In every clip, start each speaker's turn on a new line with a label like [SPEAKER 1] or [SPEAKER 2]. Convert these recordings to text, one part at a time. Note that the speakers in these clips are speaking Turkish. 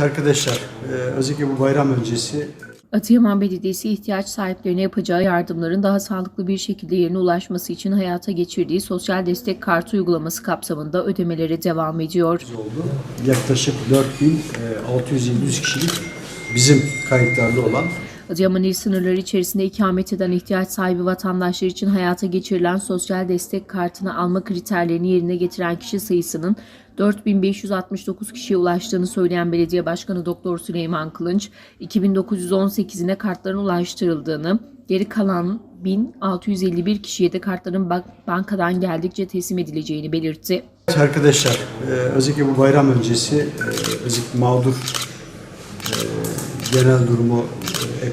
[SPEAKER 1] Arkadaşlar, e, özellikle bu bayram öncesi
[SPEAKER 2] Adıyaman Belediyesi ihtiyaç sahiplerine yapacağı yardımların daha sağlıklı bir şekilde yerine ulaşması için hayata geçirdiği sosyal destek kartı uygulaması kapsamında ödemelere devam ediyor.
[SPEAKER 1] oldu. Yaklaşık 4600-700 kişilik bizim kayıtlarda olan
[SPEAKER 2] Adıyaman il sınırları içerisinde ikamet eden ihtiyaç sahibi vatandaşlar için hayata geçirilen sosyal destek kartını alma kriterlerini yerine getiren kişi sayısının 4569 kişiye ulaştığını söyleyen Belediye Başkanı Doktor Süleyman Kılınç, 2918'ine kartların ulaştırıldığını, geri kalan 1651 kişiye de kartların bankadan geldikçe teslim edileceğini belirtti.
[SPEAKER 1] Arkadaşlar, e, özellikle bu bayram öncesi e, özellikle mağdur e, genel durumu,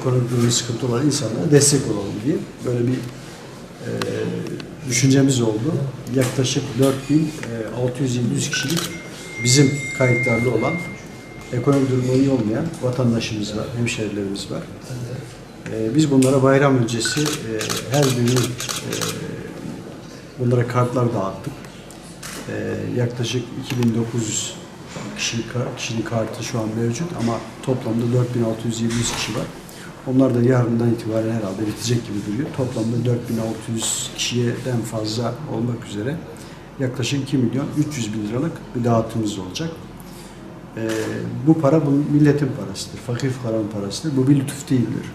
[SPEAKER 1] ekonomik durumu sıkıntı olan insanlara destek olalım diye böyle bir e, düşüncemiz oldu. Yaklaşık 4600-700 kişilik bizim kayıtlarda olan ekonomik durumu iyi olmayan vatandaşımız var, hemşehrilerimiz var. E, biz bunlara bayram öncesi e, her günü e, bunlara kartlar dağıttık. Ee, yaklaşık 2900 kişi, kişinin kartı şu an mevcut ama toplamda 4600-700 kişi var. Onlar da yarından itibaren herhalde bitecek gibi duruyor. Toplamda 4600 kişiyeden fazla olmak üzere yaklaşık 2 milyon 300 bin liralık bir dağıtımımız olacak. Ee, bu para bu milletin parasıdır. Fakir fukaranın parasıdır. Bu bir lütuf değildir.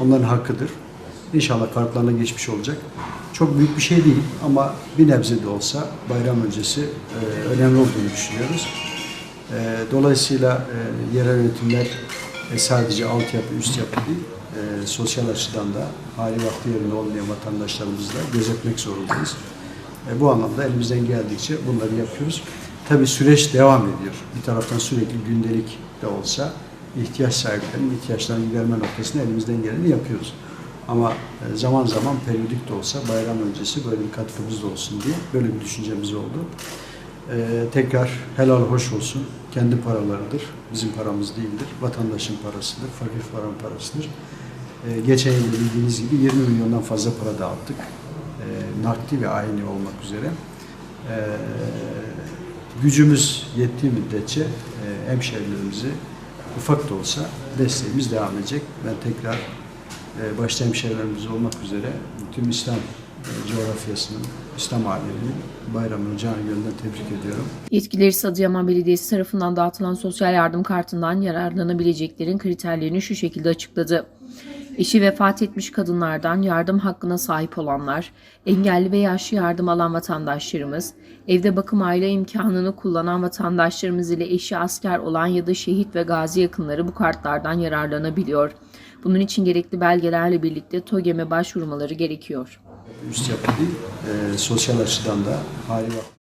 [SPEAKER 1] Onların hakkıdır. İnşallah kartlarına geçmiş olacak. Çok büyük bir şey değil ama bir nebze de olsa bayram öncesi e, önemli olduğunu düşünüyoruz. E, dolayısıyla e, yerel yönetimler e, sadece altyapı, üst yapı değil, e, sosyal açıdan da hali vakti yerinde olmayan vatandaşlarımızı da gözetmek zorundayız. E, bu anlamda elimizden geldikçe bunları yapıyoruz. Tabii süreç devam ediyor. Bir taraftan sürekli gündelik de olsa ihtiyaç sahiplerinin ihtiyaçlarını giderme noktasında elimizden geleni yapıyoruz. Ama e, zaman zaman periyodik de olsa bayram öncesi böyle bir katkımız da olsun diye böyle bir düşüncemiz oldu. E, tekrar helal hoş olsun. Kendi paralarıdır. Bizim paramız değildir. Vatandaşın parasıdır. Fakir paranın parasıdır. E, geçen yıl bildiğiniz gibi 20 milyondan fazla para dağıttık. E, nakdi ve ayni olmak üzere. E, gücümüz yettiği müddetçe e, hemşehrilerimizi ufak da olsa desteğimiz devam edecek. Ben tekrar e, başta hemşehrilerimiz olmak üzere tüm İslam e, coğrafyasının, İslam aleminin bayramını canı gönülden tebrik ediyorum.
[SPEAKER 2] Yetkililer ise Adıyaman Belediyesi tarafından dağıtılan sosyal yardım kartından yararlanabileceklerin kriterlerini şu şekilde açıkladı. Eşi vefat etmiş kadınlardan yardım hakkına sahip olanlar, engelli ve yaşlı yardım alan vatandaşlarımız, evde bakım aile imkanını kullanan vatandaşlarımız ile eşi asker olan ya da şehit ve gazi yakınları bu kartlardan yararlanabiliyor. Bunun için gerekli belgelerle birlikte TOGEM'e başvurmaları gerekiyor.
[SPEAKER 1] Üst yapı değil, e, sosyal açıdan da hali var.